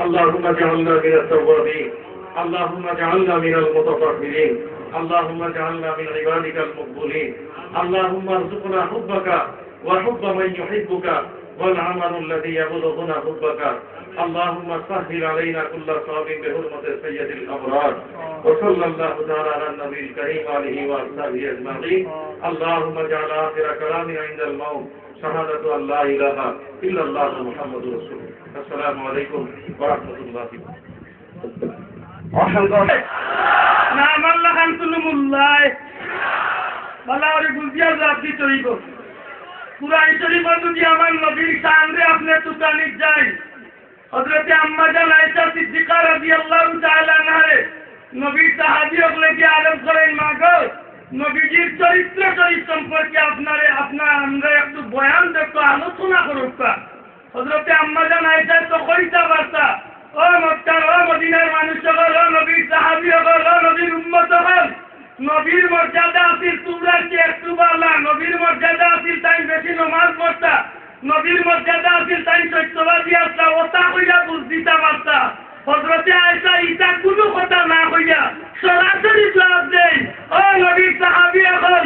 اللهم اجعلنا من التوابين. اللهم اجعلنا من المتطهرين. اللهم اجعلنا من عبادك المقبولين. اللهم ارزقنا حبك وحب من يحبك والعمل الذي يبلغنا حبك. اللهم سهل علينا كل صعب بحرمة سيد الأبرار. وصلى الله تعالى على النبي الكريم عليه وأصحابه أجمعين. اللهم اجعل آخر كلامنا عند الموت. শাহাদাতু আল্লাহ ইলাহা ইল্লাল্লাহ মুহাম্মাদুর রাসূলুল্লাহ। আসসালামু আলাইকুম ওয়া রাহমাতুল্লাহি অসংখ্য নাম আল্লাহ হামতুল্লাহ বালাওয়ারি গুজিয়া জাত দি চলিব কুরআন শরীফে যদি আমার নবীর শান রে যাই, হযরতে আম্মা জান আয়েশা সিদ্দিকা রাদিয়াল্লাহু তাআলা সাহাবী কি করেন মাগো? নবীজির চরিত্র চরিত সম্পর্কে আপনারে, আপনার আমরা একটু বয়ান একটু আলোচনা করুক হযরতে আম্মা জান আয়েশা তো কইতা বার্তা ও মক্কার, ও মদিনার মানুষ সকল ও নবীর সাহাবী সকল ও নবীর উম্মত সকল নবীর মর্যাদা আছিল তোমরা কি একটু বালা নবীর মর্যাদা আছিল তাই বেশি নমাজ পড়তা? নবীর মর্যাদা আছিল তাই সত্যবাদী আসতা? ওটা কইরা বুঝ দিতা পারতা হজরতে আয়সা ইটা কোনো কথা না হইয়া সরাসরি জবাব দেয় ও নবীর সাহাবি এখন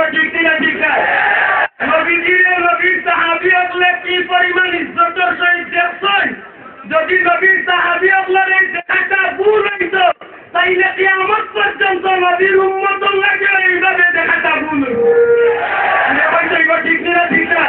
এবার ঠিক না ঠিক না নবীজির নবীর সাহাবি হলে কি পরিমাণ ইজ্জতের সহিত দেখছেন যদি নবীর সাহাবি হলে এই দেখাটা ভুল হইত পুরা ভাই তো এবার ঠিক না ঠিক না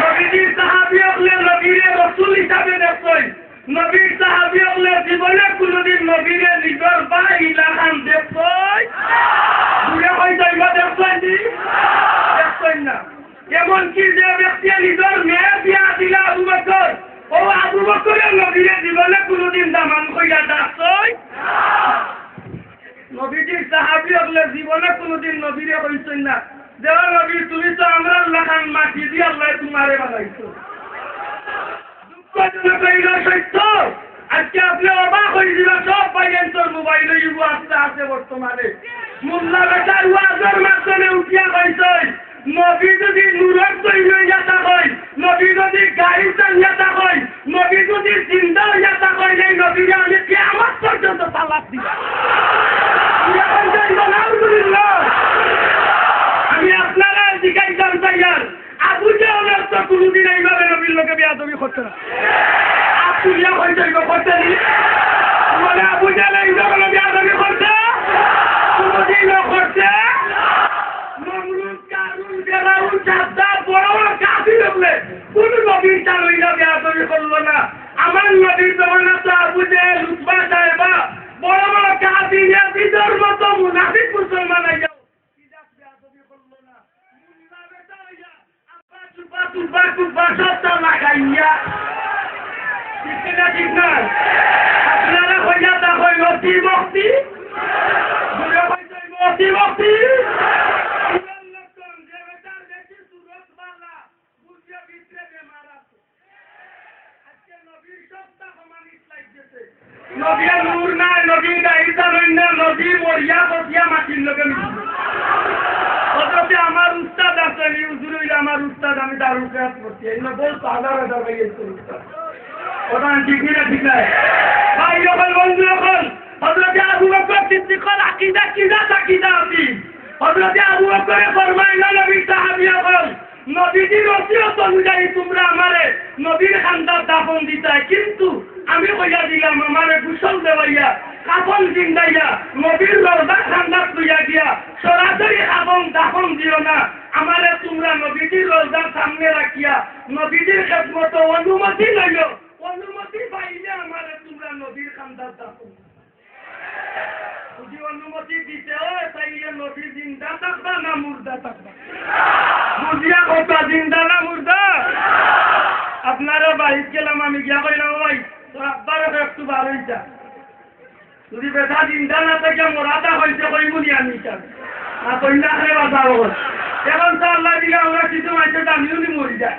নবীজির সাহাবি হলে নবীরে রসুল হিসাবে দেখছেন নবীর সাহাবি হলে জীবনে কোনোদিন নবীরে নিজের বা ইলাহান দেখছেন দূরে হয়তো এবার দেখছেন নি দেখছেন না এমনকি যে ব্যক্তি নিজের মেয়ে বিয়া দিলা আবু বকর ও আবু বকরের নবীরে জীবনে কোনোদিন দামান কইয়া ডাকছই সাহাবি হলে জীবনে কোনোদিন নবীরে হইছেন না। দেওয়া নবী, তুমি তো আমরা লাখান মাটি দিয়ে আল্লাহ তোমারে বানাইছো। আজকে আপনি অবাক হয়ে দিল সব পাইয়েন্টর মোবাইলে ইউ আসতে আছে বর্তমানে। মোল্লা বেটার ওয়াজের মাধ্যমে উঠিয়া হয়েছে নবী যদি নূরের তৈরি যাতা হয় নবী যদি গাড়ি চালিয়াতা হয় নবী যদি চিন্তা যাতা হয় এই নবীরে আমি কি আমার পর্যন্ত তালাক দিব। আমি আপনারা জিজ্ঞাসা চাইয়ার আবু জাহালের তো কোনোদিন এইভাবে নবীর লোকে বিয়াদবি করতে না। করতে নি। মানে করল না আমার নবীর জমানা না ঠিক না আপনারা হইয়া তা হই অতি ভক্তি অতি ভক্তি নবীর নূর নাই নবী গাইতা নইন নবী মরিয়া বসিয়া মাটির লগে হজরতে আমার উস্তাদ আছে হুজুর আমার আমি তার উস্তাদ করছি। এই না হাজার হাজার ভাই এই উস্তাদ ওটা ঠিক না ঠিক নাই। ভাই, যখন বন্ধু যখন হজরতে আবু আমারে কিন্তু আমি কইয়া দিলাম, আমারে কুশল দেওয়াইয়া কাফন জিন্দাইয়া নবীর রওজা খান্দার তুইয়া দিয়া, সরাসরি খাবন দাফন দিও না। আমারে তোমরা নবীজির রওজার সামনে রাখিয়া, নবীজির খেদমত অনুমতি লইল অনুমতি পাইলে আমারে তোমরা নবীর খান্দার দাফন যদি অনুমতি দিতে হয়, তাইলে নবী জিন্দা থাকবা না মুর্দা থাকবা? বুঝিয়া কথা জিন্দা না মুর্দা? আপনারও বাড়িত গেলাম, আমি গিয়া ওই, তোর আব্বারও একটু হইতা যদি বেটা জিন্দা না থেকে মরাটা হয়েছে কইমুনি আমি আর কইনা খালে বাঁচাবো এখন তো আল্লাহ দিলে আমরা কিছু আমিও নি মরি যায়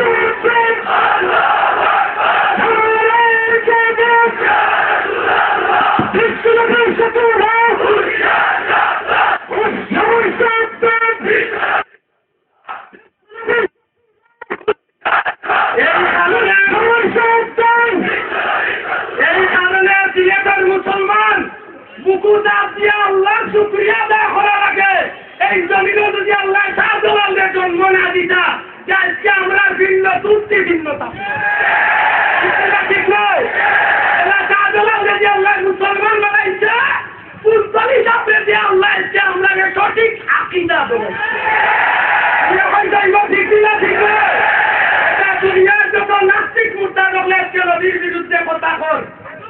হইছে নবী এই হিসাবে যে আল্লাহ আজকে আমরা সঠিক আকিদা দেবো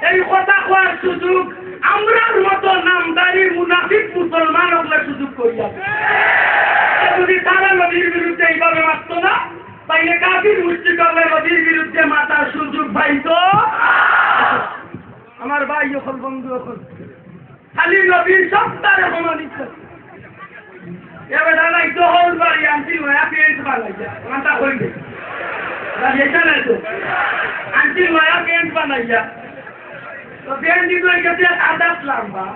এই কথা কোয়ার সুযোগ আমরার মতো নামদারি মুনাফিক মুসলমান হলে সুযোগ করিয়া যদি তারা নদীর বিরুদ্ধে এইভাবে মারত না, তাইলে কাফির মুষ্টি করলে নদীর বিরুদ্ধে মাতার সুযোগ পাইতো। আমার ভাই এখন বন্ধু এখন। খালি নবীর সপ্তাহে প্রমাণিত এবার দাদা একটু হল বাড়ি আনছি নয়া পেন্ট বানাইছে। মাথা হইলে এটা নাই তো। আনছি নয়া পেন্ট বানাইয়া তো পেন্ট দিত গেছে আদাত লাম্বা।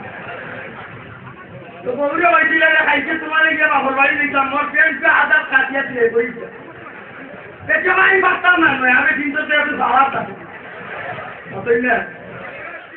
তো বউরে হয়েছিল খাইছে, তোমার গিয়ে বাবর বাড়ি দেখলাম মোর পেন্ট আদাত কাটিয়া দিয়ে বইছে। দেখে আমি পারতাম না নয় আমি কিন্তু তো একটু ভাড়া থাকে না।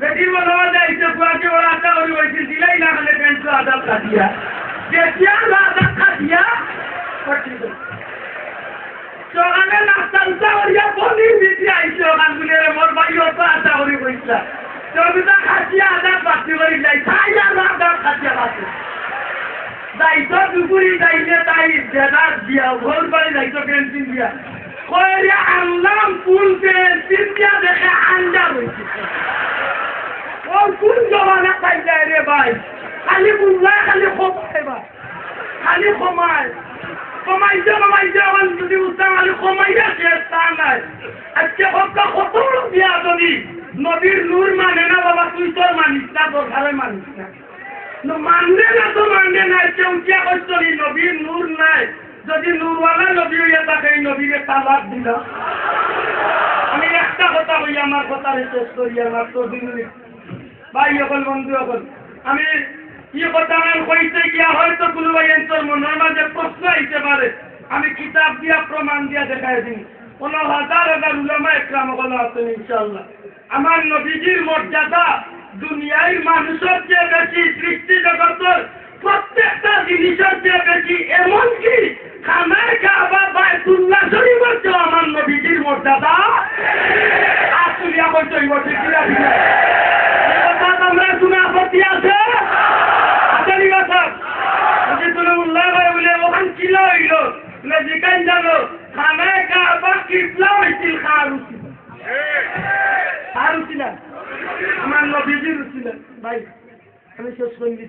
বেটির হইছে সিলাই না হলে পেন্ট আদা কাটিয়া। দেখিয়া আদা করছে সকালে নাস্তা করিয়া পনির দিতে আইছে, ওখান গুলি মোর ভাই তো আশা করি কইছিলা চবিতা খাটিয়া আদা পাতি করি যাই তাই আর আদা খাটিয়া পাতি যাইতো দুপুরি যাইলে তাই বেদার দিয়া, ঘর বাড়ি যাইতো পেন্সিল দিয়া। কইয়া আনলাম ফুল পেন্সিল দিয়া দেখে আন্ডা রয়েছে ও কোন জমানা খাই যায় রে ভাই? খালি বুঝলা খালি খোপায় ভাই। খালি কমায় এখন যদি তা নাই। আজকে নবীর নূর মানে না, বাবা, তুই তোর মানিস না, তোর ঘরে মানিস না। মানবে না তো মানবে না কেউ কে করছ নবীর নূর নাই। যদি নূরওয়ালা নবী হইয়া থাকে, এই নবীরে তালাক দিল আমি একটা কথা হই আমার কথা শেষ করি, আমার তো মিনিট ভাই, অকল বন্ধু, অকল। আমি ই কথা আমার কইতে গিয়া হয়তো কোনো ভাই তোর মনের মাঝে প্রশ্ন আইতে পারে। আমি কিতাব দিয়া দিয়া দেখাই প্রত্যেকটা জিনিসের চেয়ে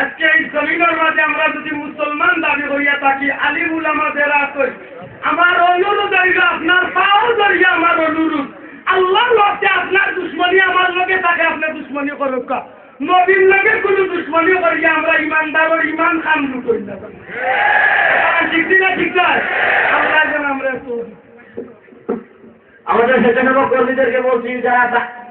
আজকে এই জমিনের মাঝে আমরা যদি মুসলমান দাবি করিয়া থাকি, আলিম উলামাদের কই আমার অনুরোধ আপনার পাও ধরিয়া আমার অনুরোধ। আল্লাহর লক্ষ্যে আপনার দুশ্মনী আমার লগে থাকে আপনার দুশ্মনী করুক নবীর লগে কোনো দুশ্মনী করিয়া আমরা ইমানদারের ইমান খান লুটই না ঠিক না ঠিক আমরা আমাদের কর্মীদেরকে বলছি, যারা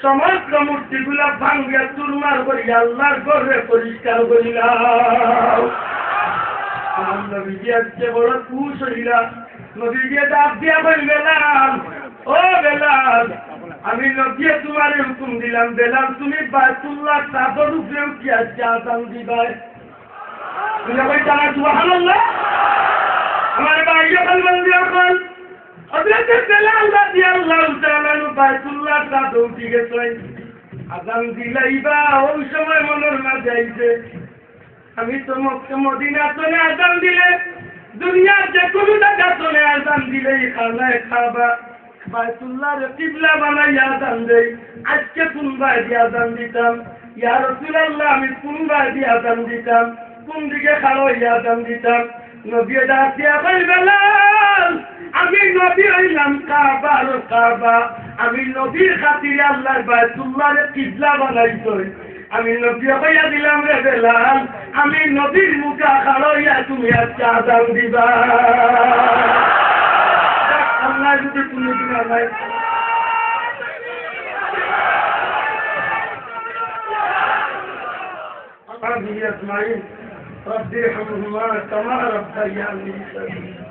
সমস্ত মূর্তিগুলা ভাঙ্গিয়া চুরমার করিয়া আল্লাহর গড়ে পরিষ্কার আজকে বড় খুশ হইলা। নবীজি ডাক দিয়া বল বেলাল, ও বেলাল, আমি নবীয়ে তোমারে হুকুম দিলাম, বেলাল, তুমি বায়তুল্লাহ চাদর উপরে উঠি আজকে আজান দিবাই তুমি কই জানা সুবহানাল্লাহ। আমার ভাই বলবেন যখন আজান আমি তো মদিনা চলে আজান দিলে, দুনিয়ার যে কোনো জায়গা চলে আজান দিলেই খানায় খাবা। বাইতুল্লাহ কিবলা বানাই আজান দেই, আজকে পুনবাই দিয়ে আজান দিতাম? ইয়া রাসূলুল্লাহ, আমি পুনবাই দিয়ে আজান দিতাম? কোন দিকে খালো ইয়া আজান দিতাম? নবী ডাক দিয়া কই আমি নবী হইলাম কাবা আর কাবা আমি নবীর খাতিরে আল্লাহর বাইতুল্লাহর কিবলা বানাইছই আমি নবী হইয়া দিলাম রে বেলাল আমি নবীর মুখা খাড়ইয়া তুমি আজকে আজান দিবা আল্লাহ যদি কোনোদিন আমায় هذه أجمعين ربي ارحمهما كما ربياني صغيرا আয়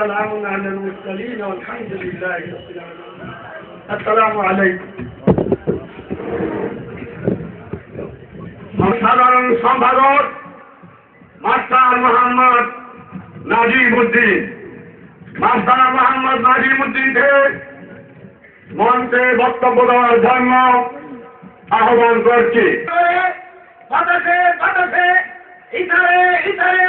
وسلام على المرسلين والحمد لله رب العالمين السلام عليكم সাধারণ সম্পাদক মাস্টার মোহাম্মদ নাজিম উদ্দিন মাস্টার মোহাম্মদ নাজিম উদ্দিনকে মঞ্চে বক্তব্য দেওয়ার জন্য আহ্বান করছি বাতাসে বাতাসে ইতারে ইতারে